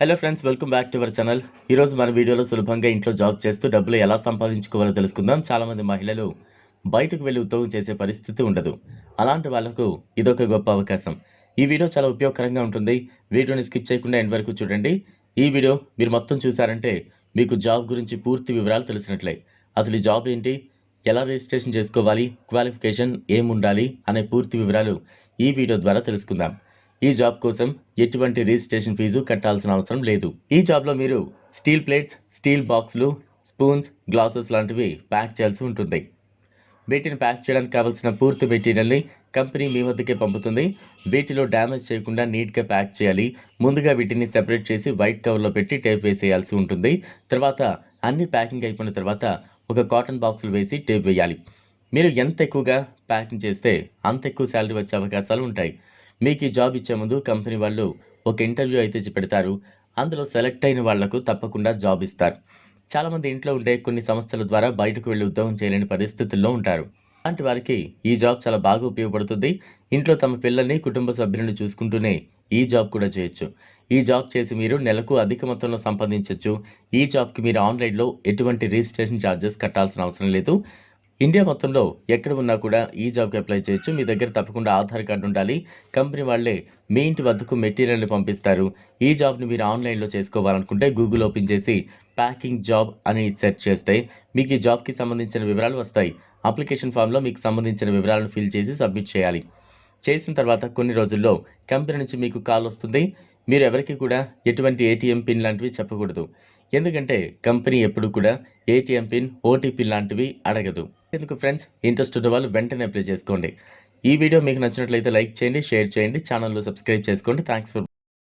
Hello friends welcome back to our channel ఈరోజు మన వీడియోలో సులభంగా ఇంట్లో జాబ్ చేస్తూ డబ్బులు ఎలా సంపాదించుకోవాలో తెలుసుకుందాం. చాలామంది మహిళలు బయటకు వెళ్ళి ఉద్యోగం చేసే పరిస్థితి ఉండదు. అలాంటి వాళ్ళకు ఇదొక గొప్ప అవకాశం. ఈ వీడియో చాలా ఉపయోగకరంగా ఉంటుంది. వీడియోని స్కిప్ చేయకుండా ఎండ్ వరకు చూడండి. ఈ వీడియో మీరు మొత్తం చూసారంటే మీకు జాబ్ గురించి పూర్తి వివరాలు తెలిసినట్లే. అసలు ఈ జాబ్ ఏంటి? ఎలా రిజిస్ట్రేషన్ చేసుకోవాలి? క్వాలిఫికేషన్ ఏముండాలి? అనే పూర్తి వివరాలు ఈ వీడియో ద్వారా తెలుసుకుందాం. ఈ జాబ్ కోసం ఎటువంటి రిజిస్ట్రేషన్ ఫీజు కట్టాల్సిన అవసరం లేదు. ఈ జాబ్లో మీరు స్టీల్ ప్లేట్స్ స్టీల్ బాక్సులు స్పూన్స్ గ్లాసెస్ లాంటివి ప్యాక్ చేయాల్సి ఉంటుంది. వీటిని ప్యాక్ చేయడానికి కావాల్సిన పూర్తి మెటీరియల్ని కంపెనీ మీ వద్దకే పంపుతుంది. వీటిలో డ్యామేజ్ చేయకుండా నీట్గా ప్యాక్ చేయాలి. ముందుగా వీటిని సెపరేట్ చేసి వైట్ కవర్లో పెట్టి టేప్ వేసేయాల్సి ఉంటుంది. తర్వాత అన్ని ప్యాకింగ్ అయిపోయిన తర్వాత ఒక కాటన్ బాక్సులు వేసి టేప్ వేయాలి. మీరు ఎంత ఎక్కువగా ప్యాకింగ్ చేస్తే అంత ఎక్కువ శాలరీ వచ్చే అవకాశాలు ఉంటాయి. మీకు ఈ జాబ్ ఇచ్చే ముందు కంపెనీ వాళ్ళు ఒక ఇంటర్వ్యూ అయితే పెడతారు. అందులో సెలెక్ట్ అయిన వాళ్ళకు తప్పకుండా జాబ్ ఇస్తారు. చాలామంది ఇంట్లో ఉండే కొన్ని సమస్యల ద్వారా బయటకు వెళ్ళి ఉద్యోగం చేయలేని పరిస్థితుల్లో ఉంటారు. అలాంటి వారికి ఈ జాబ్ చాలా బాగా ఉపయోగపడుతుంది. ఇంట్లో తమ పిల్లల్ని కుటుంబ సభ్యులను చూసుకుంటూనే ఈ జాబ్ కూడా చేయొచ్చు. ఈ జాబ్ చేసి మీరు నెలకు అధిక మొత్తంలో సంపాదించవచ్చు ఈ జాబ్కి మీరు ఆన్లైన్లో ఎటువంటి రిజిస్ట్రేషన్ ఛార్జెస్ కట్టాల్సిన అవసరం లేదు. ఇండియా మొత్తంలో ఎక్కడ ఉన్నా కూడా ఈ జాబ్కి అప్లై చేయొచ్చు. మీ దగ్గర తప్పకుండా ఆధార్ కార్డు ఉండాలి. కంపెనీ వాళ్ళే మీ ఇంటి వద్దకు మెటీరియల్ని పంపిస్తారు. ఈ జాబ్ని మీరు ఆన్లైన్లో చేసుకోవాలనుకుంటే గూగుల్ ఓపెన్ చేసి ప్యాకింగ్ జాబ్ అని సెర్చ్ చేస్తే మీకు ఈ జాబ్కి సంబంధించిన వివరాలు వస్తాయి. అప్లికేషన్ ఫామ్లో మీకు సంబంధించిన వివరాలను ఫిల్ చేసి సబ్మిట్ చేయాలి. చేసిన తర్వాత కొన్ని రోజుల్లో కంపెనీ నుంచి మీకు కాల్ వస్తుంది. మీరు ఎవరికి కూడా ఎటువంటి ఏటీఎం పిన్ లాంటివి చెప్పకూడదు. ఎందుకంటే కంపెనీ ఎప్పుడు కూడా ఏటీఎం పిన్ ఓటీపీ లాంటివి అడగదు. ఎందుకు ఫ్రెండ్స్ ఇంట్రెస్ట్ ఉన్న వాళ్ళు వెంటనే అప్లై చేసుకోండి. ఈ వీడియో మీకు నచ్చినట్లయితే లైక్ చేయండి షేర్ చేయండి ఛానల్లో సబ్స్క్రైబ్ చేసుకోండి. Thanks for